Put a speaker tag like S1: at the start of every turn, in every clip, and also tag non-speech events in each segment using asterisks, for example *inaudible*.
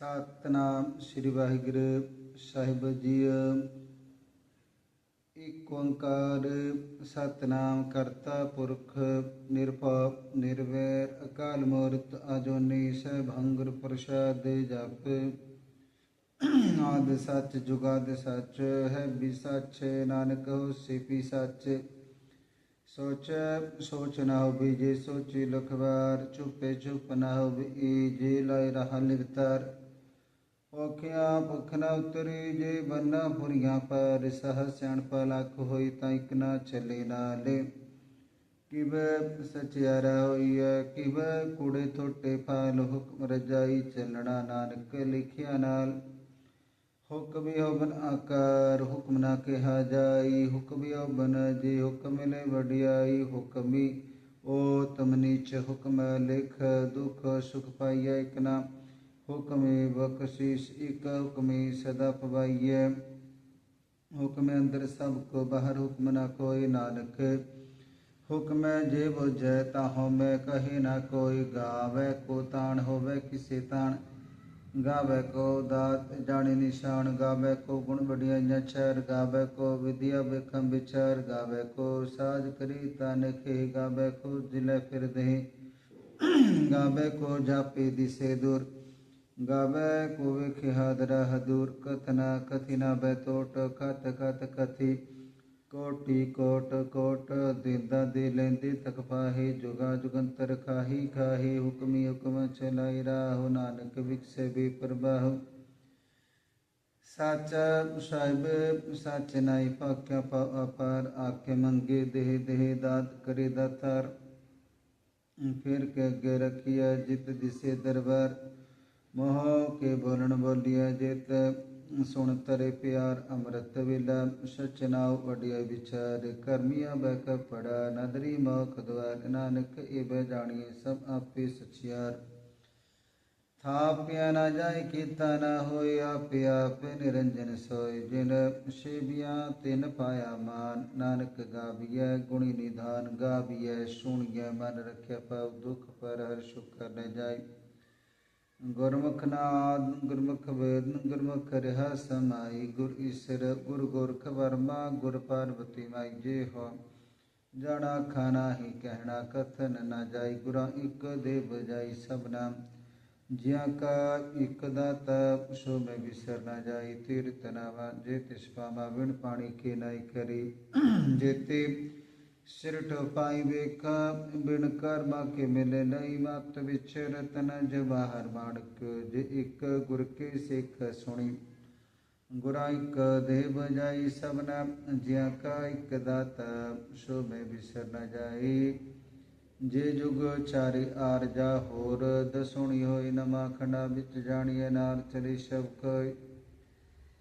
S1: ਸਤਨਾਮ ਸ੍ਰੀ ਵਾਹਿਗੁਰੂ ਸਾਹਿਬ ਜੀ। ਏਕ ਓੰਕਾਰ ਸਤਨਾਮ ਕਰਤਾ ਪੁਰਖ, ਨਿਰਭਉ, ਨਿਰਵੈਰ, ਅਕਾਲ ਮੂਰਤ, ਅਜੋਨੀ ਸੈਭੰ ਗੁਰ ਪ੍ਰਸਾਦ ਜਪ। ਆਦ ਸੱਚ, ਜੁਗਾਦ ਸੱਚ, ਹੈ ਵੀ ਸੱਚ, ਨਾਨਕ ਹੋਸੀ ਵੀ ਸੱਚ। ਸੋਚ ਸੋਚ ਨਾ ਹੋਵੇ ਜੇ ਸੋਚੀ ਲਖਵਾਰ, ਚੁੱਪੇ ਚੁੱਪ ਨਾ ਹੋਵੇ ਜੇ ਲਾਇ ਰਹਾ ਲਿਵਤਰ ਔਖਿਆ ਭੁਖ ਨਾ ਉਤਰੀ ਜੇ ਬੰਨਾ ਪੁਰੀਆਂ ਪਰ ਸਹ ਸਿਆਣਪ ਲੱਖ ਹੋਈ ਤਾਂ ਇਕ ਨਾ ਚੱਲੇ ਨਾਲੇ ਕਿਵੇ ਸਚਿਆਰਾ ਹੋਈਐ ਕਿਵੇ ਕੂੜੇ ਥੋਟੇ ਫਾਲ ਹੁਕਮ ਰਜਾਈ ਚੱਲਣਾ ਨਾਨਕ ਲਿਖਿਆ ਨਾਲ ਹੁਕਮੀ ਹੋਵਨ ਆਕਾਰ ਹੁਕਮ ਨਾ ਕਿਹਾ ਜਾਈ ਹੁਕਮੀ ਹੋਵਨ ਜੇ ਹੁਕਮ ਮਿਲੇ ਵਡਿਆਈ ਹੁਕਮੀ ਓ ਤਮਨੀਚ ਹੁਕਮ ਲਿਖ ਦੁਖ ਸੁਖ ਪਾਈਐ ਇਕ ਨਾ ਹੁਕਮੇ ਬਖਸ਼ਿਸ਼ ਇਕ ਹੁਕਮੇ ਸਦਾ ਪਵਾਈਐ ਹੁਕਮ ਅੰਦਰ ਸਭ ਕੋ ਬਾਹਰ ਹੁਕਮ ਨਾ ਕੋਈ ਨਾਨਕ ਹੁਕਮ ਜੇ ਬੁਝੈ ਤਾਹੋ ਮੈਂ ਕਹੇ ਨਾ ਕੋਈ ਗਾਵੇ ਕੋ ਤਾਣ ਹੋਵੇ ਕਿਸੇ ਤਾਣ ਗਾਵੇ ਕੋ ਦਾਤ ਜਾਣੇ ਨਿਸ਼ਾਨ ਗਾਵੇ ਕੋ ਗੁਣ ਵਡਿਆਈਆਂ ਚਰ ਗਾਵੇ ਕੋ ਵਿਦਿਆ ਬਖਮ ਵਿਚਾਰ ਗਾਵੇ ਕੋ ਸਾਜ ਕਰੀ ਤਨ ਖੇ ਗਾਵੇ ਕੋ ਜਿਲੇ ਫਿਰਦੇ ਗਾਵੇ ਕੋ ਜਾਪੇ ਦਿਸੇ ਦੂਰ ਗਾਵੇ ਕੋ ਵੇਖੇ ਹਾਦਰਾ ਹਦੂਰ ਕਥਨਾ ਕਥਿਨਾ ਬੈ ਤੋਟ ਕਤ ਕਤ ਕਥੀ ਕੋਟੀ ਕੋਟ ਕੋਟ ਦਿੰਦਾ ਦੇ ਲੈਂਦੇ ਤਕ ਪਾਹੇ ਜੁਗਾ ਜੁਗੰਤਰ ਖਾਹੀ ਖਾਹੀ ਹੁਕਮੀ ਹੁਕਮ ਚਲਾਈ ਰਾਹੁ ਨਾਨਕ ਵਿਖਸੇ ਵੀ ਪ੍ਰਭਾਹੁ ਸੱਚ ਸਾਹਿਬ ਸੱਚ ਨਾਈ ਪਾਕਿਆ ਅਪਾਰ ਆਖੇ ਮੰਗੇ ਦੇਹ ਦੇਹ ਦਾਤ ਕਰੇ ਦਾਤਾਰ ਫਿਰ ਕੇ ਅੱਗੇ ਰਖਿਆ ਜਿਤ ਦਿਸੇ ਦਰਬਾਰ ਮੋਹ ਕੇ ਬੋਲਣ ਬੋਲਿਆ ਜਿਤ, ਸੁਣ ਤਰੇ ਪਿਆਰ ਅੰਮ੍ਰਿਤ ਵੇਲਾ ਸਚਨਾਉ ਵਡਿਆ ਵਿਚਾਰ, ਕਰਮੀਆਂ ਬੈਕ ਪੜਾ ਨਦਰੀ ਮੋਖ ਦਵਾਰ, ਨਾਨਕ ਇਹ ਬੈ ਜਾਣੀਏ ਸਭ ਆਪੇ ਸਚਿਆਰ। ਥਾਪਿਆ ਨਾ ਜਾਏ ਕੀਤਾ ਨਾ ਹੋਏ, ਆਪੇ ਆਪੇ ਨਿਰੰਜਨ ਸੋਏ, ਜਿਨ ਸੇਵਿਆ ਤਿਨ ਪਾਇਆ ਮਾਨ, ਨਾਨਕ ਗਾਵੀਐ ਗੁਣੀ ਨਿਧਾਨ, ਗਾਵੀਐ ਸੁਣੀਐ ਮਨ ਰਖਿਆ ਪਵ ਦੁਖ ਪਰ ਹਰ ਸੁਖ ਕਰਨੇ ਜਾਏ। ਗੁਰਮੁਖ ਨਾਦ, ਗੁਰਮੁਖ ਵੇਦ, ਗੁਰਮੁਖ ਰਹਾ ਸਮਾਈ, ਗੁਰ ਈਸ਼ਰ, ਗੁਰ ਗੋਰਖ ਵਰਮਾ, ਗੁਰ ਪਾਰਵਤੀ ਮਾਈ ਜੇ ਹੋ। ਜਾਣਾ ਖਾਣਾ ਹੀ ਕਹਿਣਾ, ਕਥਨ ਨਾ ਜਾਈ, ਗੁਰਾਂ ਇੱਕ ਦੇ ਬਜਾਈ ਸਭਨਾ। ਜਿਆ ਕਾ ਇਕ ਦਾਤਾ ਸੋ ਮੈਂ ਵਿਸਰ ਨਾ ਜਾਈ ਤੀਰਤ ਨਾਵਾ, ਜੇ ਤਿਸ ਪਾਵਾ ਵਿਣ ਪਾਣੀ ਕੇ ਨਾਈ ਕਰੀ। ਜੇਤੇ ਸਿਰ ਟੋਪਾਈ ਵੇਖਾ, ਬਿਨ ਕਰਮਾ ਕੇ ਮਿਲੇ ਨਹੀਂ ਮਤ ਵਿੱਚ ਰਤਨ ਜਵਾਹਰ ਮਾਣਕ ਜੇ ਇੱਕ ਗੁਰ ਕੇ ਸਿੱਖ ਸੁਣੀ। ਗੁਰਾਂ ਦੇ ਬਜਾਈ ਸਭਨਾ, ਜਿਆ ਕਾ ਇੱਕ ਦਾਤਾ ਸੋ ਮੈਂ ਵਿਸਰ ਨਾ ਜਾਈ। ਜੇ ਜੁਗ ਚਾਰਿ ਆਰਜਾ ਹੋਰ, ਦਸੁਣੀ ਹੋਈ ਨਮਾ ਖੰਡਾ ਵਿੱਚ ਜਾਣੀਏ ਨਾਲ ਚਲੀ ਸ਼ਬਕ।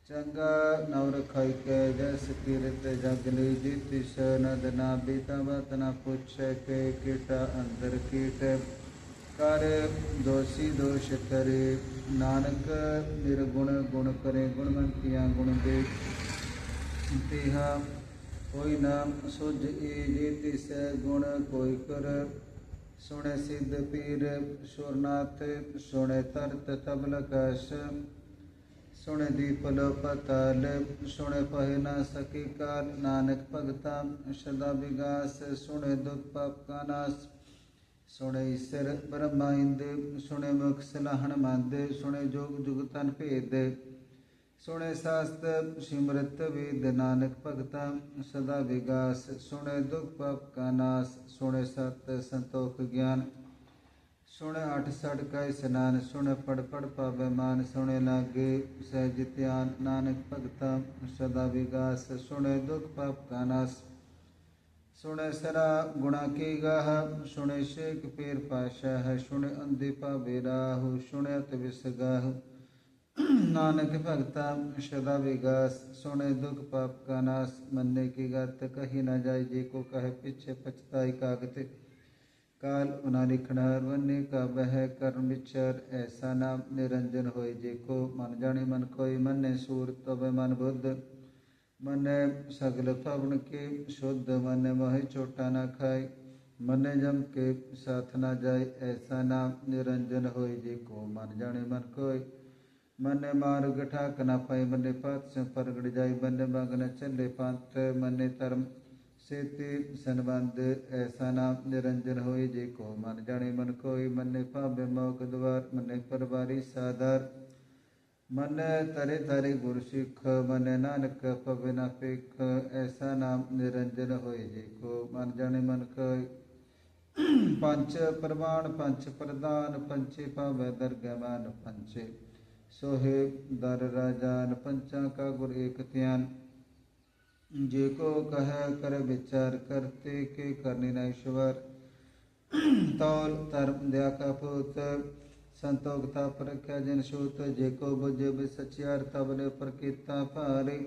S1: ਚੰਗਾ ਨਵ ਰਖਾਈ ਕੈ, ਜਸ ਕੀਰਤ ਜਗ ਲਈ ਜਿਤਿਸ ਨਦ ਨਾ ਬੀਤਾ ਬਤ ਨਾ ਪੁੱਛੈ ਕੇ ਕੀਟਾ ਅੰਦਰ ਕੀਟ। ਕਰ ਦੋਸੀ ਦੋਸ਼ ਕਰੇ, ਨਾਨਕ ਨਿਰਗੁਣ ਗੁਣ ਕਰੇ, ਗੁਣਵੰਤੀਆਂ ਗੁਣ ਦੇ। ਤੇਹਾ ਕੋਈ ਨਾਮ ਸੁਝ ਏ, ਜੇ ਤਿਸ ਗੁਣ ਕੋਈ ਕਰ। ਸੁਣੇ ਸਿੱਧ ਪੀਰ, ਸੁਰਨਾਥ ਸੁਣੇ ਤਰਤ ਤਬਲ ਕਸ਼ ਸੁਣੇ ਦੀਪਲ ਪਤਲ, ਸੁਣੇ ਪਹਿ ਨਾ ਸਕੀ ਕਾਲ, ਨਾਨਕ ਭਗਤਾ ਸ਼ਰਦਾ ਵਿਗਾਸ, ਸੁਣੇ ਦੁਖ ਪਾਪ ਕਾ ਨਾਸ। ਸੁਣੇ ਈਸ਼ਰ ਬ੍ਰਹਮਾ ਇੰਦ, ਸੁਣੇ ਮੁਖ ਸਲਾਹਣ ਮੰਦ, ਸੁਣੇ ਜੋਗ ਜੁਗ ਤਨ ਭੇਦ। ਸੁਣੇ ਸਾਸਤ ਸਿਮਰਤ ਵੇਦ, ਨਾਨਕ ਭਗਤਾ, ਸਦਾ ਵਿਗਾਸ, ਸੁਣੇ ਦੁਖ ਪਾਪ ਕਾ ਨਾਸ। ਸੁਣੇ ਸਤ ਸੰਤੋਖ ਗਿਆਨ ਸੁਣੇ ਅਠ ਸੜ ਕਾ ਇਸਨਾਨ ਸੁਣੇ ਪੜ ਪੜ ਪਾਵੇ ਮਾਨ, ਸੁਣੇ ਲਾਗੇ ਸਹਿਜ ਧਿਆਨ ਨਾਨਕ ਭਗਤਾ ਸਦਾ ਵਿਗਾਸ, ਸੁਣੇ ਦੁਖ ਪਾਪ ਕਾ ਨਾਸ। ਸੁਣੇ ਸਰਾ ਗੁਣਾ ਕੀ ਗਾਹ, ਸੁਣੇ ਸ਼ੇਖ ਪੇਰ ਪਾਸ਼ਾ ਹੈ ਸੁਣੇ ਅੰਦੇ ਪਾਵੇ ਰਾਹੂ, ਸੁਣੇ ਅਤ ਵਿਸਗਾਹ ਨਾਨਕ ਭਗਤਾ ਸਦਾ ਵਿਗਾਸ, ਸੁਣੇ ਦੁਖ ਪਾਪ ਕਾ ਨਾਸ। ਮੰਨੇ ਕੀ ਗਤ, ਕਹੀ ਨਾ ਜਾਏ ਜੇ ਕੋ ਕਹੇ ਪਿਛੇ काल उना लिखण वन्य का बह कर्म विचर ऐसा नाम निरंजन होय जेको मन जाने मन कोई मन ने सूर तब मन बुद्ध मन ने सगल पवन के शुद्ध मन ने मोह छोटा ना खाय मन ने जम के साथ ना जाय ऐसा नाम निरंजन होय जेको मन जाने मन कोई मन ने मार्ग ठाक ना पाए मन ने पात से परगड़ जाय मन ने मगन चले पात मन ने धर्म ਚੱਲੇ ਪੰਥ ਸੇਤੀ ਸੰਬੰਧ ਐਸਾ ਨਾਮ ਨਿਰੰਜਨ ਹੋਏ ਜੇ ਕੋ ਮਨ ਜਾਣੇ ਮਨ ਕੋਈ, ਮਨੇ ਭਾਵੇ ਮੋਖ ਦਵਾਰ, ਮਨੇ ਪਰਵਾਰੀ ਸਾਦਰ ਮਨ ਤਰੇ ਤਰੇ ਗੁਰ ਸਿੱਖ ਮਨ ਨਾਨਕ ਪਵੇ ਨਾ ਪੇਖ ਐਸਾ ਨਾਮ ਨਿਰੰਜਨ ਹੋਏ ਜੇ ਕੋ ਮਨ ਜਾਣੇ ਮਨ ਕੋਈ। ਪੰਚ ਪ੍ਰਮਾਣ ਪੰਚ ਪ੍ਰਦਾਨ ਪੰਚੇ ਪਾਵੈ ਦਰਗਮਾਨ ਪੰਚੇ ਸੋਹੇ ਦਰ ਰਾਜਾਨ, ਪੰਚਾਂ ਕਾ ਗੁਰ ਏਕ ਧਿਆਨ। ਜੇ ਕੋ ਕਹੈ ਕਰ ਵਿਚਾਰ ਕਰਤੇ ਕੇ ਕਰਨੀ ਨਾ ਈਸ਼ਵਰ। ਤੌਲ ਧਰਮ ਦਿਆ ਕਾ ਸੰਤੋਖ ਤਾ ਪਰਖਿਆ ਜਨ ਸੂਤ ਜੇ ਕੋ ਬੁਝੇ ਬਿ ਸਚਿਆਰ ਤਬ ਨੇ ਪ੍ਰਕੀਤਾ ਭਾਰੇ।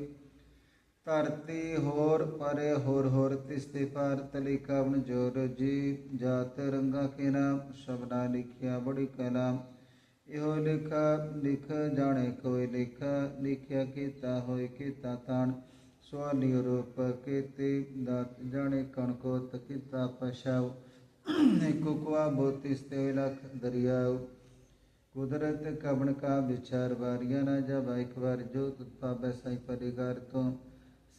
S1: ਧਰਤੀ ਹੋਰ ਪਰੇ ਹੋਰ ਹੋਰ ਤਿਸਤੇ ਪਾਰ ਤਲੀ ਕਵਨ ਜੋਰ ਜੀ। ਜਾਤ ਰੰਗਾ ਕੇ ਨਾਮ ਸ਼ਬਦਾ ਲਿਖਿਆ ਬੜੀ ਕਲਾਮ ਇਹੋ ਲਿਖਾ, ਲਿਖ ਜਾਣੇ ਕੋਈ ਲਿਖਾ, ਲਿਖਿਆ ਕੀਤਾ ਹੋਏ ਕੀਤਾ ਤਾਣ। ਸਵਾਲੀ ਰੂਪ ਕੀਤੇ, ਦਾਤ ਜਾਣੇ ਕਣ ਕੋ ਤਕਿਤਾ ਪਛਾਉ ਏਕੋ ਕੁਆ ਬੋਤਿਸ ਤੇ ਲਖ ਦਰਿਆਉ। ਕੁਦਰਤ ਕਬਣ ਕਾ ਵਿਚਾਰ ਵਾਰੀਆਂ ਨਾ ਜਬ ਇੱਕ ਵਾਰ ਜੋ ਤੁਤ ਪਾਵੈ ਸਾਈ ਪਰਿਗਾਰ ਤੋਂ।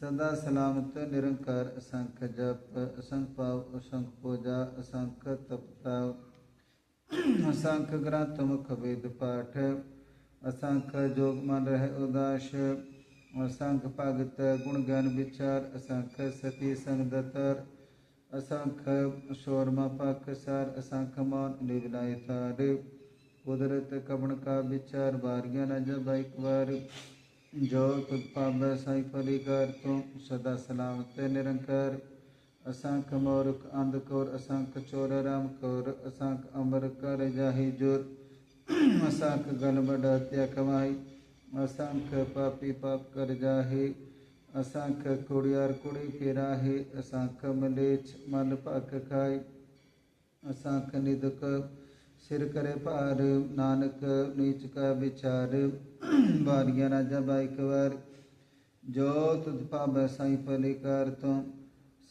S1: ਸਦਾ ਸਲਾਮਤ ਨਿਰੰਕਾਰ ਅਸੰਖ ਜਪ, ਅਸੰਖ ਪਾਵ ਅਸੰਖ ਪੂਜਾ, ਅਸੰਖ ਤਪਤਾ असंख भगत गुण गण विचार असंख सती संग दतर असंख शोरमा पक सर असंख मान निर्णय थर। कुदरत कबण का विचार बारिया न जब एक बार। जो कुछ पाब साई फली कर तो सदा सलामत निरंकार। असंख मोरख अंध कौर असंख चोर राम कौर असंख अमर कर जाहि जोर। *clears throat* असंख गल बड़ा त्या कमाई। اسان کي پاپي پاپ ڪر جاهي اسان کي ڪڙيار ڪڙي فراهي اسانک مال پاڪ کائي. اسان کي نڌڪ سر ڪري پار نانڪ نيچ ڪا ويچار باريا *clears throat* راجا بائيڪ وار جو پلي ڪار تو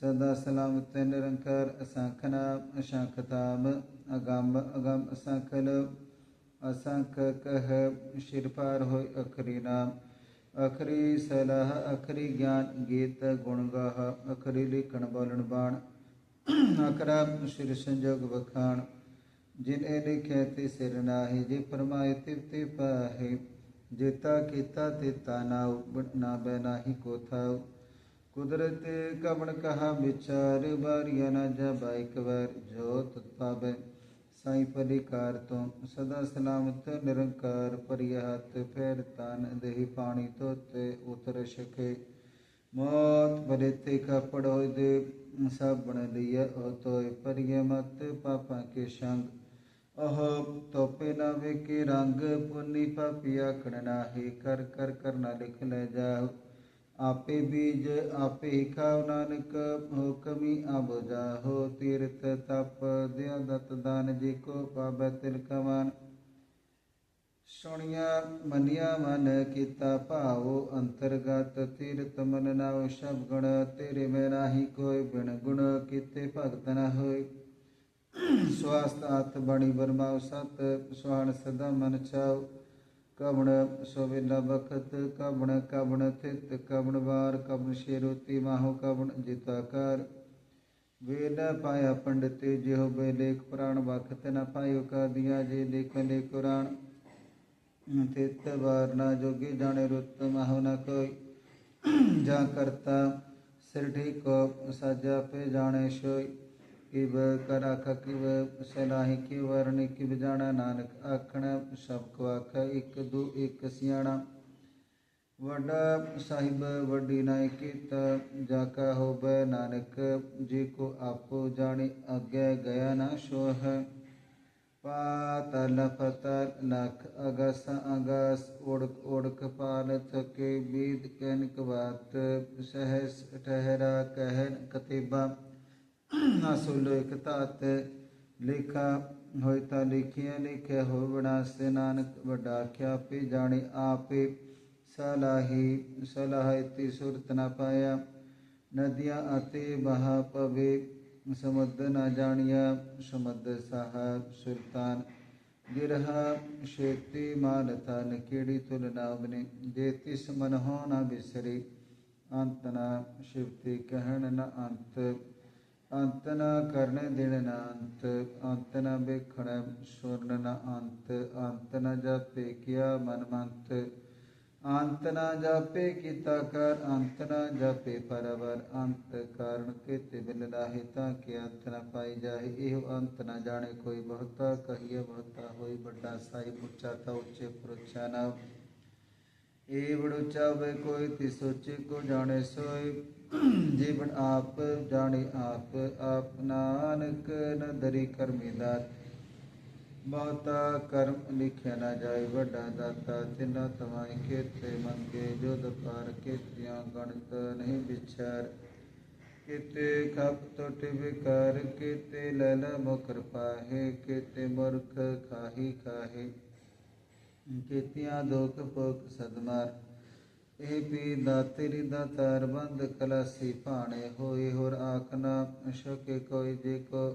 S1: سدا سلامت نرنڪار اسان اگام اسان کن ਅਸੰਖ ਨਾਮ ਕਹ ਸਿਰ ਹੋਇ ਅਖਰੀ ਨਾਮ। ਅਖਰੀ ਸਲਾਹ, ਅਖਰੀ ਗਿਆਨ, ਗੀਤ ਗੁਣ ਗਾਹ, ਅਖਰੀ ਲਿਖਣ ਬੋਲਣ ਬਾਣ। ਅਕਰਾ ਸਿਰ ਸੰਜੋਗ ਵਖਾਣ। ਜਿਨ ਇਹ ਲਿਖਿਆ ਤੇ ਸਿਰ ਨਾਹੀ, ਜੇ ਫਰਮਾਏ ਤਿਵ ਪਾਹੇ। ਜੇਤਾ ਕੀਤਾ ਤੇ ਤਾਨਾਉ ਨਾ ਬੈ ਨਾਹੀ ਕੋ ਥਾਉ। ਕੁਦਰਤ ਕਵਣ ਕਹਾ ਵਿਚਾਰ ਬਾਰੀਆ ਨਾ ਜਬ ਇੱਕ ਵਾਰ, ਜੋ ਤਤ ਪਾਵੇ ਸਾਈ ਪਰਿਕਾਰ ਤੋਂ ਸਦਾ ਸਲਾਮਤ ਨਿਰੰਕਾਰ ਪਰਿਆ ਹੱਥ, ਫੇਰ ਤਨ ਦੇਹੀ ਪਾਣੀ ਤੋਤੇ ਉਤਰ ਸਕੇ। ਮੌਤ ਬਰੇ ਤੇ ਕਪੜ ਹੋਇ ਦੇ ਸਭ ਲਿਆ ਉਹ ਤੋਇ ਪਰਿਆ ਮਤ ਪਾਪਾਂ ਕੇ ਸੰਗ। ਉਹ ਤੋਪੇ ਨਾ ਵੇਖੇ ਰੰਗ, ਪੁੰਨੀ ਪਾਪੀ ਆਖਣ ਨਾਹੀ, ਕਰ ਕਰ ਕਰਨਾ ਲਿਖ ਲੈ ਜਾਓ ਆਪੇ ਬੀਜ ਆਪੇ ਹੀ ਖਾਉ ਨਾਨਕ ਹੁਕਮੀ ਅਬ ਜਾਹੋ ਤੀਰਥ ਤਪ, ਦਿਆ ਦਤ ਦਾਨ ਜੀ ਕੋ ਪਾਵੈ ਤਿਲ ਕਮਾਨ। ਸੁਣਿਆ ਮਨਿਆ ਮਨ ਕੀਤਾ ਭਾਉ, ਅੰਤਰਗਤ ਤੀਰਥ ਮਨ ਨਾਉ ਸਭ ਗੁਣ, ਤੇਰੇ ਮੈਂ ਨਾਹੀ ਕੋਈ ਬਿਨ ਗੁਣ ਕੀਤੇ ਭਗਤ ਨ ਹੋਏ। ਸਵਾਸਤ ਆਤ ਬਣੀ ਬਰਮਾਉ ਸਤ ਸੁਹਾਣ ਸਦਾ ਮਨ ਚਾਉ। ਕਵਣ ਸੋਵੇਲਾ ਬਖਤ, ਕਵਣ ਕਵਣ ਥਿਤ ਕਵਣ ਵਾਰ, ਕਵਣ ਸ਼ੇਰੋਤੀ ਮਾਹੋ, ਕਵਣ ਜਿਤਾਕਾਰ ਵੇਦ ਪਾਇਆ ਪੰਡਤੇ, ਜਿਹੋ ਬੇ ਲੇਖ ਪ੍ਰਾਣ, ਵਖਤ ਨ ਪਾਇਓ ਕਾ ਦਿਆ ਜੇ ਲੇਖ ਲੇ ਕੁਰਾਨ। ਤਿਤ ਵਾਰ ਨਾ ਜੋਗੀ ਜਾਣੇ ਰੁੱਤ, ਮਾਹੋ ਨ ਕੋਈ। ਜਾ ਕਰਤਾ ਸਿਰ ਠੀਕ, ਸਾਜਾ ਪੇ ਜਾਣੇ ਸੋਈ। ਕਿਵ ਕਰ ਆਖ ਕਿਵ ਸਲਾਹੀ ਕਿ ਵਰਣੀ ਕਿਵ ਜਾਣਾ ਨਾਨਕ ਆਖਣ ਸਭ ਕੋ ਆਖ ਇੱਕ ਦੂ ਇੱਕ ਸਿਆਣਾ ਵੱਡਾ ਸਾਹਿਬ ਵੱਡੀ ਨਾਇ ਕੀਤ ਜਾ ਕਾ ਹੋਵੇ ਨਾਨਕ ਜੀ ਕੋ ਆਪੋ ਜਾਣੇ ਅੱਗੇ ਗਿਆ ਨਾ ਸੋਹ ਪਾਤਲ ਪਤਲ ਲਖ ਅਗਸ ਅਗਸ ਉੜਕ ਉੜਕ ਪਾਲ ਥਕੇ ਬੀਦ ਕਨਕ ਬਾਤ ਸਹਸ ਠਹਿਰਾ ਕਹਿਨ ਕਤੀਬਾ ਅਸੁਲ ਇਕ ਧਾਤ, ਲੇਖਾ ਹੋਇ ਤਾਂ ਲਿਖਿਆ ਲਿਖਿਆ ਹੋ ਵਿਨਾਸ਼ ਨਾਨਕ ਵੱਡਾ ਆਖਿਆ ਪੇ ਜਾਣੇ ਆਪੇ। ਸਲਾਹੀ ਸਲਾਹਿਤੀ ਸੁਰਤ ਨਾ ਪਾਇਆ, ਨਦੀਆਂ ਅਤੇ ਬਹਾ ਪਵੇ, ਸਮੁੰਦ ਨ ਜਾਣਿਆ ਸਮੁੰਦ ਸਾਹਿਬ ਸੁਲਤਾਨ। ਗਿਰਹਾ ਛੇਤੀ ਮਾਨਤਾ ਤਨ ਕੀੜੀ ਤੁਲ ਨਾਵਨੇ ਜੇ ਤਿਸ ਮਨ ਹੋ ਨਾ ਬਿਸਰੀ, ਅੰਤ ਨਾ ਸ਼ਿਵਤੀ ਕਹਿਣ ਨਾ ਅੰਤ। ਅੰਤ ਨ ਕਰਨ ਦਿਨ ਨ ਅੰਤ ਅੰਤ ਨ ਵੇਖਣ ਸੁਰਨ ਨ ਅੰਤ ਅੰਤ ਨ ਜਪੇ ਕਿਆ ਮਨ ਮੰਤ। ਅੰਤ ਨ ਜਾਪੇ ਕੀਤਾ ਕਰ, ਅੰਤ ਨ ਜਾਪੇ ਪਰਵਰ। ਅੰਤ ਕਾਰਨ ਕੀਤੇ ਬਿਲ ਲਾਹੇ ਤਾਂ ਕਿ ਅੰਤ ਨ ਪਾਈ ਜਾਏ ਇਹ ਅੰਤ ਨ ਜਾਣੇ ਕੋਈ ਬਹੁਤਾ, ਕਹੀਏ ਬਹੁਤਾ ਹੋਈ ਵੱਡਾ ਸਾਹਿਬ ਉੱਚਾ ਤਾਂ ਉੱਚੇ ਪੁਰਛਾ ਨਾ ਇਹ ਬੜ ਉੱਚਾ ਕੋਈ ਤੀ ਸੋਚੇ ਕੋ ਜਾਣੇ ਸੋਈ ਜੀਵਨ ਆਪ, ਜਾਣੇ ਆਪ ਆਪ ਨਾਨਕ ਨ ਦਰੀ ਕਰਮੀਦਾਰ ਬਹੁਤਾ ਕਰਮ ਲਿਖਿਆ ਨਾ ਜਾਏ, ਵੱਡਾ ਦਾਤਾ ਤਿਨਾ ਤਵਾਈ ਕੀਤੇ ਮੰਗੇ ਜੋਦ ਪਾਰ ਕੀਤਿਆਂ ਗਣਤ ਨਹੀਂ ਵਿਚਾਰ। ਕੀਤੇ ਖਪ ਟੁੱਟ ਵਿਕਾਰ ਕੀਤੇ ਲੈਲ ਮੁਕਰ ਪਾਹੇ, ਕੀਤੇ ਮਰਖ ਖਾਹੀ ਖਾਹੇ। ਕੀਤਿਆਂ ਦੋਖ ਭੋਗ ਸਦਮਾਰ। ਇਹ ਪੀ ਦਾਤਰੀ ਦਾ ਤਾਰ ਬੰਦ ਕਲਾਸੀ ਭਾਣੇ ਹੋਏ ਹੋਰ ਆਖਣਾ ਸ਼ਕੇ ਕੋਈ ਜੇ ਕੋ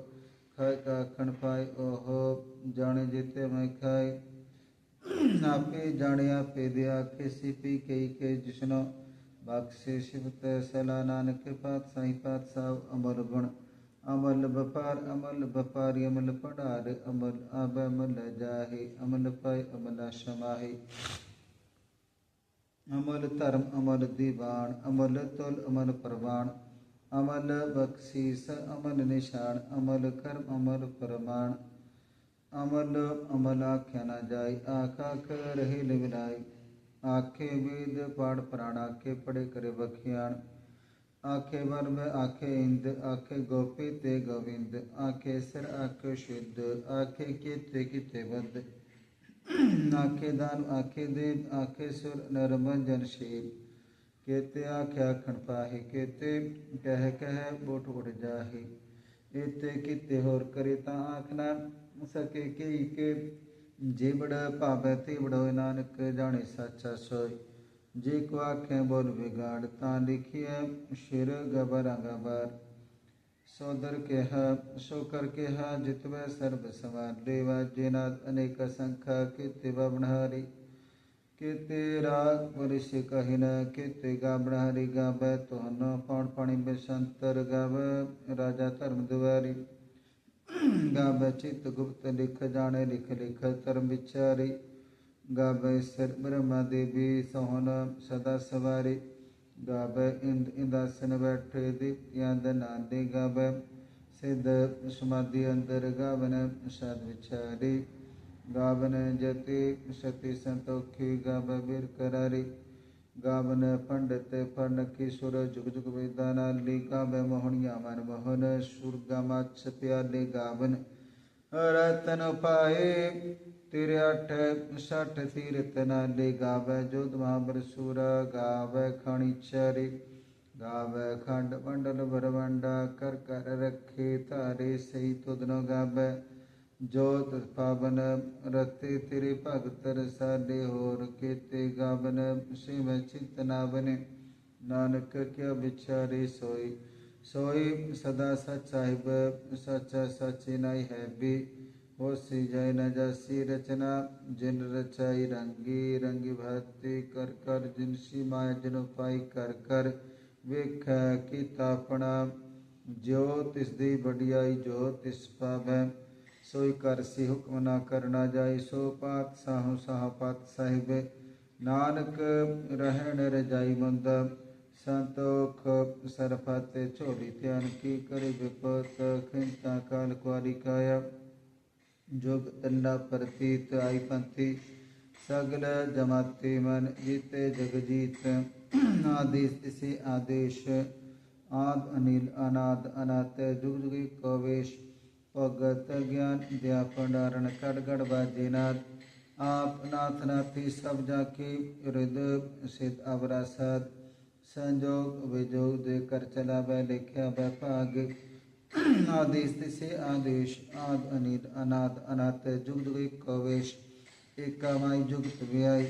S1: ਖਾਇ ਕਾ ਖਣ ਪਾਏ ਉਹ ਜਾਣੇ ਜਿਤੇ ਮੈਂ ਖਾਏ ਆਪੇ ਜਾਣਿਆ ਪੇ ਦਿਆ ਕਿਸੇ ਪੀ ਕਈ ਕੇ ਜਿਸਨੋ ਬਖਸ਼ੇ ਸ਼ਿਵਤ ਸਲਾ ਨਾਨਕ ਪਾਤ ਸਾਈ ਪਾਤ ਸਾਵ ਅਮਰ ਗੁਣ। ਅਮਲ ਵਪਾਰ ਅਮਲ ਵਪਾਰੀ ਅਮਲ ਪੜਾਰ ਅਮਲ ਆਬ ਅਮਲ ਜਾਹੇ, ਅਮਲ ਪਾਇ ਅਮਲ ਸ਼ਮਾਹੇ। ਅਮਲ ਧਰਮ, ਅਮਲ ਦੀਵਾਨ, ਅਮਲ ਤੁਲ, ਅਮਲ ਪ੍ਰਵਾਨ, ਅਮਲ ਬਖਸ਼ੀਸ, ਅਮਲ ਨਿਸ਼ਾਨ, ਅਮਲ ਕਰਮ, ਅਮਲ ਪ੍ਰਮਾਣ, ਅਮਲ ਅਮਲ ਆਖਿਆ ਨਾ ਜਾਈ, ਆਖਾ ਕਰ ਰਹੀ ਲਿਵਲਾਈ ਆਖੇ ਵੇਦ ਪਾੜ ਪ੍ਰਾਣ, ਆਖੇ ਪੜੇ ਕਰੇ ਬਖਿਆਣ ਆਖੇ ਵਰਮ ਆਖੇ ਇੰਦ, ਆਖੇ ਗੋਪੀ ਤੇ ਗੋਵਿੰਦ, ਆਖੇ ਸਰ ਆਖੇ ਸ਼ੁੱਧ, ਆਖੇ ਕੀਤੇ ਕੀਤੇ ਵੱਧ ਆਖੇ ਆਖੇ ਦੇਵ ਆਖੇ ਸੁਰ ਨਰਮਨ ਜਨ ਸ਼ੀਲ ਕੇਤੇ ਆਖਿਆ ਖਣ ਪਾਹੇ, ਕੇਤੇ ਕਹਿ ਕਹਿ ਬੋਟ ਉੜ ਜਾਹੇ। ਇਤੇ ਕਿਤੇ ਹੋਰ ਕਰੇ ਤਾਂ ਆਖ ਨਾ ਸਕੇ ਕਿ ਕੇ। ਜੇ ਬੜਾ ਭਾਵੈ ਤੇ ਬੜੋ ਨਾਨਕ ਜਾਣੇ ਸੱਚਾ ਸੋਈ ਜੇ ਕੋ ਆਖੇ ਬੋਲ ਵਿਗਾੜ ਤਾਂ ਲਿਖਿਆ ਸ਼ਿਰ ਗਬਰਾਂ ਗਬਰ ਸੋਦਰ ਕਿਹਾ, ਸੋ ਕਰ ਕਿਹਾ, ਜਿਤਵੈ ਸਰਬ ਸਮਾਨ ਦੇਵਾ ਜਿਨਾ ਅਨੇਕ ਸੰਖਾ ਕੀਤੇ ਬਵਨਹਾਰੀ ਕੀਤੇ ਰਾਗ ਪਰਿਸ਼ ਕਹਿਨ ਕੀਤੇ ਗਾਬਣਹਾਰੀ ਗਾਬੈ ਤੁਹਾਨੂੰ ਪੌਣ ਪਾਣੀ ਬਸੰਤਰ ਗਾਵ, ਰਾਜਾ ਧਰਮ ਦੁਆਰੀ। ਗਾਬੈ ਚਿਤ ਗੁਪਤ ਲਿਖ ਜਾਣੇ, ਲਿਖ ਲਿਖ ਧਰਮ ਵਿਚਾਰੀ। ਗਾਬੈ ਸਰ ਬ੍ਰਹਮਾ ਦੇਵੀ ਸੋਹਨ ਸਦਾ ਸਵਾਰੀ। ਗਾਬੈ ਇੰਦ ਇੰਦਾਸਨ ਬੈਠੇ ਦੀਪਿਆਂ ਨਾਦੇ ਗਾਬੈ ਸਿੱਧ ਸਮਾਧੀ ਅੰਦਰ ਗਾਵਨ ਸਦ ਵਿਚਾਰੀ ਗਾਵਨ ਜਤੀ ਸਤੀ ਸੰਤੋਖੀ ਗਾਬੈ ਬਿਰ ਕਰਾਰੀ। ਗਾਵਨ ਪੰਡਤ ਫਨ ਕੀ ਸੁਰ ਜੁਗ ਜੁਗ ਵੇਦਾਂ ਨਾਲੀ। ਗਾਬੈ ਮੋਹਣੀਆਂ ਮਨ ਮੋਹਨ, ਸੁਰਗਾ ਮਛ ਪਿਆਲੇ ਗਾਵਨ। ਰਤਨ ਪਾਏ ਤਿਰ ਅਠ ਸਠ ਤੀਰਤ ਨਾਲੇ ਗਾਵੈ ਜੋਧ ਮਹਾਬਰ ਸੂਰ ਗਾਵੈ, ਖਣੀ ਚਰੀ ਗਾਵੈ ਖੰਡ ਮੰਡਲ ਬਰਵੰਡਾ ਕਰ ਕਰ ਰੱਖੇ ਧਾਰੇ, ਸਹੀ ਤੁਧਨੋ ਗਾਵੈ। ਜੋਤ ਪਾਵਨ ਰਤੇ, ਤੇਰੇ ਭਗਤ ਰਸਾਲੇ, ਹੋਰ ਕੀਤੇ ਗਾਵਨ ਸਿਵ ਚਿਤ ਨਾਵਨ। ਨਾਨਕ ਕਿਆ ਵਿਚਾਰੇ ਸੋਈ ਸੋਈ ਸਦਾ ਸਚ ਸਾਹਿਬ, ਸੱਚਾ ਸਚੇ ਨਾਈ ਹੈ ਵੀ ਹੋਸੀ ਜੈ ਨ ਜਸੀ ਰਚਨਾ ਜਿਨ ਰਚਾਈ ਰੰਗੀ ਰੰਗੀ ਭਗਤੀ ਕਰ ਕਰ ਜਿਨ ਸੀ ਮਾਇਆ ਜਿਨ ਪਾਈ ਕਰ ਕਰ ਵੇਖ ਕੀਤਾ ਆਪਣਾ ਜੋ ਤਿਸ ਦੀ ਵਡਿਆਈ ਜੋ ਤਿਸ ਪਾਵੈ ਸੋਈ ਕਰ ਸੀ ਹੁਕਮ ਨਾ ਕਰਨਾ ਜਾਈ ਸੋ ਪਾਤ ਸਾਹੂ ਸਾਹ ਪਤ ਸਾਹਿਬ ਨਾਨਕ ਰਹਿਣ ਰਜਾਈ ਮੰਦ ਸੰਤੋਖ ਸਰਫਤ ਝੋਲੀ ਧਿਆਨ ਕੀ ਕਰੇ ਵਿਪਤ ਖਿੰਤਾ ਕਾਲ ਕੁਆਰੀ ਕਾਇਆ ਜੋਗ ਤੰਡਾ ਪ੍ਰਤੀਤ ਆਈ ਪੰਥੀ, ਸਗਲ ਜਮਾਤੇ ਮਨ ਜੀਤੇ ਜਗ ਜੀਤ ਆਦੇਸ ਤਿਸੇ ਆਦੇਸ਼, ਆਦ ਅਨਿਲ ਅਨਾਦ ਅਨਾਤ, ਜੁਗ ਜੁਗੀ ਕਵੇਸ਼, ਭਗਤ ਗਿਆਨ ਦਿਆ ਪੰਡਾਰਨ ਕੜ ਗੜ ਬਾਜੇ ਨਾਦ, ਆਪ ਨਾਥ ਨਾਥੀ ਸਭ ਜਾ ਕੀ ਰਿਦ ਸਿਧ ਅਵਰਾਸਦ ਸੰਜੋਗ ਵਿਜੋਗ ਦੇ ਕਰ ਚਲਾ ਬੈ ਲਿਖਿਆ ਬੈ ਭਾਗ ਆਦੇਸ ਤਿਸੇ ਆਦੇਸ਼, ਆਦ ਅਨੀਤ ਅਨਾਦ ਅਨਾਤ ਜੁਗ ਜੁਗ ਕਵੇਸ਼ ਏਕਾ ਮਾਈ ਜੁਗਤ ਵਿਆਈ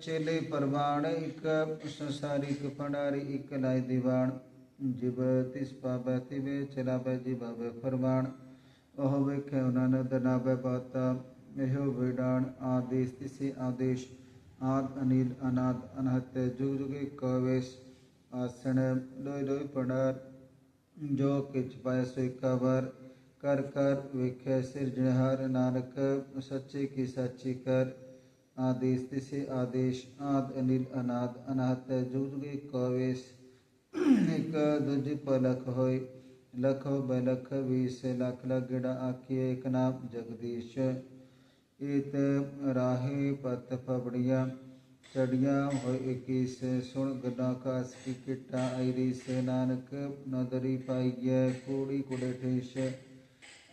S1: ਚੇਲੇ ਪਰਵਾਣ, ਇੱਕ ਸੰਸਾਰੀ, ਇੱਕ ਪੰਡਾਰੀ ਇੱਕ ਲਾਇ ਦੀਵਾਨ। ਜਿਵ ਤਿਸ ਪਾਵੈ, ਤਿਵੇ ਚਲਾਵੈ ਜਿਵ ਫਰਮਾਨ। ਉਹ ਵੇਖੇ ਉਹਨਾਂ ਨੇ ਦਨਾਬੇ ਬਾਤਾ ਇਹੋ ਵਿਡਾਨ ਆਦੇਸ਼ ਤਿਸੇ ਆਦੇਸ਼, ਆਦ ਅਨੀਲ ਅਨਾਦ ਅਨਹਤ ਜੁਗ ਜੁਗੇ ਕਵੇਸ਼। ਆਸਣ ਦੋਇ ਦੋਇ ਪੜਾਰ ਜੋ ਕਿਛ ਪਾਇ ਸੋਇ ਕਬਰ ਕਰ ਕਰ ਵੇਖੈ ਸਿਰਜਣਹਾਰ ਨਾਨਕ ਸੱਚੇ ਕੀ ਸਾਚੀ ਕਰ ਆਦੇਸ਼ ਤਿਸੇ ਆਦੇਸ਼ ਆਦ ਅਨੀਲ ਅਨਾਦ ਅਨਹਤ ਜੁਗ ਜੁਗੇ ਕਵੇਸ਼ ਇਕ ਦੂਜੀ ਪਲਖ ਹੋਈ ਲਖ ਬਲਖ ਵੀਸ ਲਖ ਲਗੜਾ ਆਖੀਏ ਇਕ ਨਾਮ ਜਗਦੀਸ਼ ਈਤ ਰਾਹੇ ਪਤ ਫਬੜੀਆਂ ਚੜੀਆਂ ਹੋਏ 21 ਸੁਣ ਗਦਾ ਕਾਸ ਕੀ ਕਿਟਾ ਆਈਰੀ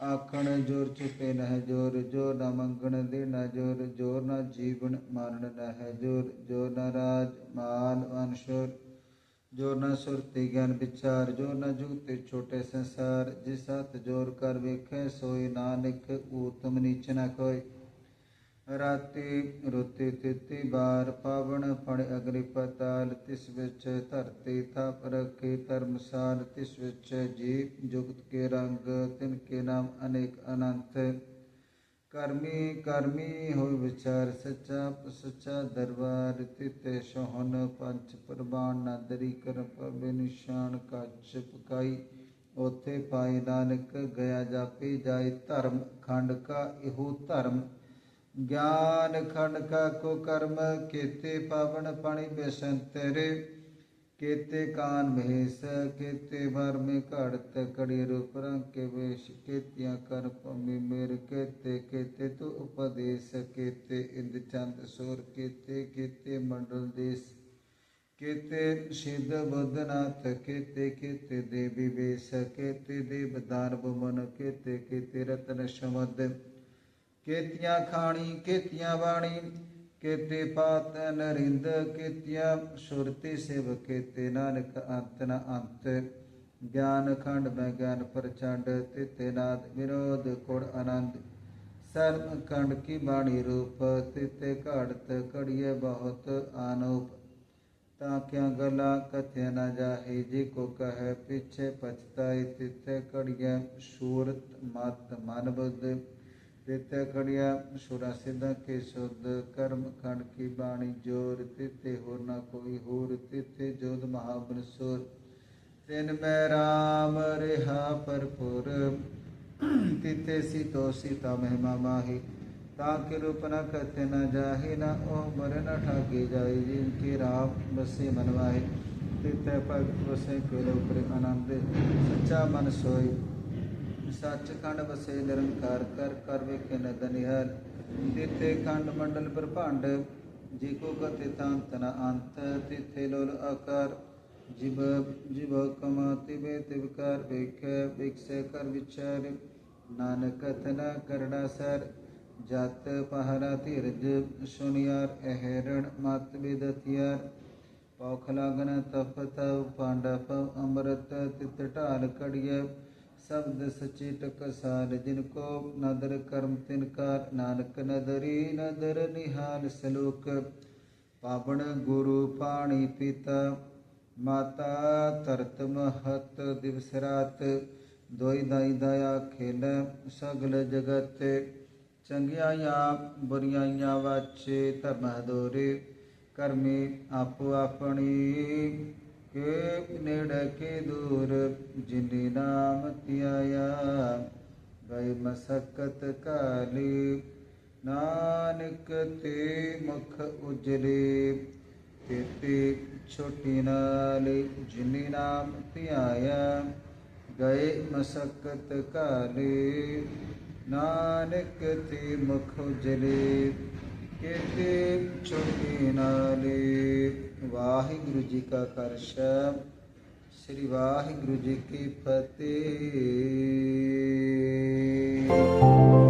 S1: ਆਖਣ ਜੋਰ ਚੁਪੇ ਨਹਿ ਜੋਰ, ਜੋ ਨ ਮੰਗਣ ਦੇ ਨ ਜੋਰ ਜੋਰ ਨ ਜੀਵਨ ਮਾਨਣ ਨਹਿ ਜੋਰ, ਜੋ ਨਾ ਰਾਜ ਮਾਨ ਅਨਸ਼ੁਰ। ਜੋ ਨ ਸੁਰਤੀ ਗਿਆਨ ਵਿਚਾਰ, ਜੋ ਨ ਜੁਗਤੇ ਛੋਟੇ ਸੰਸਾਰ। ਜਿਸ ਹੱਥ ਜੋਰ ਕਰ ਵੇਖੈ, ਸੋਈ ਨਾਨਕ ਊਤਮ ਨੀਚ ਨਾ ਕੋਇ ਰਾਤੀ ਰੁੱਤੀ ਤਿੱਤੀ ਬਾਰ ਪਾਵਨ ਫਣ ਅਗਰੀ ਪਤਾਲ ਤਿਸ ਵਿੱਚ ਧਰਤੀ ਥਾਪ ਰਖੇ, ਧਰਮਸਾਲ ਤਿਸ ਵਿੱਚ ਜੀ ਜੁਗਤ ਕੇ ਰੰਗ, ਤਿਨ ਕੇ ਨਾਮ ਅਨੇਕ ਅਨੰਤ। ਕਰਮੀ ਕਰਮੀ ਹੋਇ ਵਿਚਾਰ ਸੱਚਾ ਸੱਚਾ ਦਰਬਾਰ ਤਿਤੇ ਸੋਹਨ ਪੰਚ ਪ੍ਰਬਾਨ ਨਾਦਰੀ ਕਰ ਪਵੇ ਨਿਸ਼ਾਨ ਕੱਚ ਪਕਾਈ ਉਥੇ ਪਾਈ ਨਾਨਕ, ਗਿਆ ਜਾਪੀ ਜਾਏ ਧਰਮ, ਖੰਡ ਕਾ ਇਹੋ ਧਰਮ। ਗਿਆਨ ਖੰਡ ਕਾ ਕੋ ਕਰਮ ਕੀਤੇ ਪਾਵਨ ਪਾਣੀ ਬੇਸਨ ਤੇਰੇ, ਕੀਤੇ ਕਾਨ ਮਹੇਸ ਕੀਤੇ ਵਰ ਮੇ ਘੜਤ ਕੜੀ ਰੂਪ ਰੰਗ ਕੇ ਵੇਸ਼, ਕੀਤਿਆਂ ਕਰ ਭਮੀ ਮੇਰ, ਕੀਤੇ ਕੀਤੇ ਤੂ ਉਪਦੇਸ਼, ਕੀਤੇ ਇੰਦ ਚੰਦ ਸੂਰ, ਕੀਤੇ ਕੀਤੇ ਮੰਡਲ ਦੇਸ, ਕੀਤੇ ਸਿੱਧ ਬੁੱਧਨਾਥ, ਕੀਤੇ ਕੀਤੇ ਦੇਵੀ ਵੇਸ, ਕੀਤੇ ਦੇਵ ਦਾਨਵ ਮਨ, ਕੀਤੇ ਕੀਤੇ ਰਤਨ ਸ਼ਮਦ ਕੇਤੀਆਂ ਖਾਣੀ, ਕੇਤੀਆਂ ਬਾਣੀ, ਕੇਤੇ ਪਾਤ ਨਰਿੰਦ, ਕੇਤੀਆਂ ਸੁਰਤੀ ਸੇਵ, ਕੇਤੇ ਨਾਨਕ ਅੰਤ ਨ ਅੰਤ। ਗਿਆਨ ਖੰਡ ਮੈਂ ਗਿਆਨ ਪ੍ਰਚੰਡ, ਤਿਤੇ ਨਾਦ ਵਿਨੋਦ ਕੁੜ ਆਨੰਦ। ਸਰਮ ਖੰਡ ਕੀ ਬਾਣੀ ਰੂਪ, ਤਿਤੇ ਘੜਤ ਘੜੀਏ ਬਹੁਤ ਆਨੂਪ। ਤਾਂ ਕਿਆ ਗਲਾ ਕਥਿਆ ਨਾ ਜਾਹੇ, ਜੀ ਕੋ ਕਹੈ ਪਿਛੇ ਪਛਤਾਈ ਤਿਤੇ ਕੜੀਏ ਸੂਰਤ ਮਤ ਮਨ ਬੁੱਧ। ਤਿਤੇ ਕੜੀਆ ਸੁਰਾ ਸਿੱਧਾ ਕੇ ਸੁਧ ਕਰਮ ਖੰਡ ਕੀ ਬਾਣੀ ਜੋਰ ਤਿਤੇ ਹੋਰ ਨਾ ਕੋਈ ਹੋਰ ਤਿਤੇ ਜੋਦ ਮਹਾਬਨ ਸੁਰ। ਤਿਨ ਮੈਂ ਰਾਮ, ਰਹਾ ਪਰਪੁਰ ਤਿਤੇ ਸੀ ਸੀਤੋ ਸੀਤਾ ਮਹਿਮਾ ਮਾਹੀ। ਤਾਂ ਕਿ ਰੂਪ ਨਾ ਕਥੇ ਨ ਜਾਹੇ, ਨ ਉਹ ਮਰ ਨ ਠਾਗੇ ਜਾਏ, ਜਿਨ ਕੀ ਰਾਮ ਬਸੇ ਮਨਵਾਏ ਤਿਤੇ ਭਗਤ ਵਸੇ ਕੇ ਉਪਰ ਆਨੰਦ ਸੱਚਾ ਮਨ ਸੋਈ ਸੱਚਖੰਡ ਵਸੇ ਨਿਰੰਕਾਰ ਕਰ ਕਰ ਵੇਖੇ ਨਦ ਨਿਹਾਲ ਤਿੱਥੇ ਖੰਡ ਮੰਡਲ ਬ੍ਰਹਮੰਡ ਜੀ ਕੋ ਗਤੇ ਤਾਂਤ ਨ ਅੰਤ, ਤਿੱਥੇ ਲੋਲ ਆਕਾਰ। ਜਿਬ ਜਿਬ ਕਮਾਤੀ ਵੇ ਤਿਵਕਾਰ ਵੇਖੇ, ਵਿਕਸੇ ਕਰ ਵਿਚਾਰ। ਨਾਨਕ ਤਨਾ ਕਰੜਾ ਸਰ, ਜਤ ਪਹਰਾ ਧੀਰਜ ਸੁਨਿਆਰ ਅਹਰਣ ਮਤ ਵਿਦਤਿਆਰ ਪੌਖ ਲਾਗਨ ਤਪ ਤਵ ਪਾਂਡਵ ਅੰਮ੍ਰਿਤ, ਤਿਤ ਢਾਲ ਕੜੀਏ ਸ਼ਬਦ ਸਚੇ ਟਕਸਾਰ, ਜਿਨ ਕੋ ਨਦਰ ਕਰਮ ਤਿਨ ਕਾਰ ਨਾਨਕ ਨਦਰੀ ਨਦਰ ਨਿਹਾਲ ਸਲੋਕ। ਪਾਵਨ ਗੁਰੂ ਪਾਣੀ ਪਿਤਾ, ਮਾਤਾ ਤਰਤ ਮਹਤ ਦਿਵਸ ਰਾਤ। ਦੋਈ ਦਾਈ ਦਇਆ ਖੇਲ ਸਗਲ ਜਗਤ। ਚੰਗਿਆਈਆਂ ਬੁਰੀਆਈਆਂ ਵਾਚੇ ਧਰਮ ਦੋਰੇ, ਕਰਮੀ ਆਪੋ ਆਪਣੀ ਕੇ ਨੇੜੇ ਕੇ ਦੂਰ, ਜਿਨੇ ਨਾਮ ਧਿਆਇਆ, ਗਏ ਮਸਕਤ ਕਾਲੀ। ਨਾਨਕ ਤੇ ਮੁਖ ਉਜਲੇ, ਤੇਤੇ ਛੋਟੀ ਨਾਲੇ ਜਿਨੇ ਨਾਮ ਧਿਆਇਆ, ਗਏ ਮਸਕਤ ਕਾਲੀ। ਨਾਨਕ ਤੇ ਮੁਖ ਉਜਲੇ ਕੇਤੇ ਛੋਟੀ ਨਾਲੇ ਵਾਹਿਗੁਰੂ ਜੀ ਕਾ ਖਾਲਸਾ ਸ੍ਰੀ ਵਾਹਿਗੁਰੂ ਜੀ ਕੀ ਫਤਿਹ।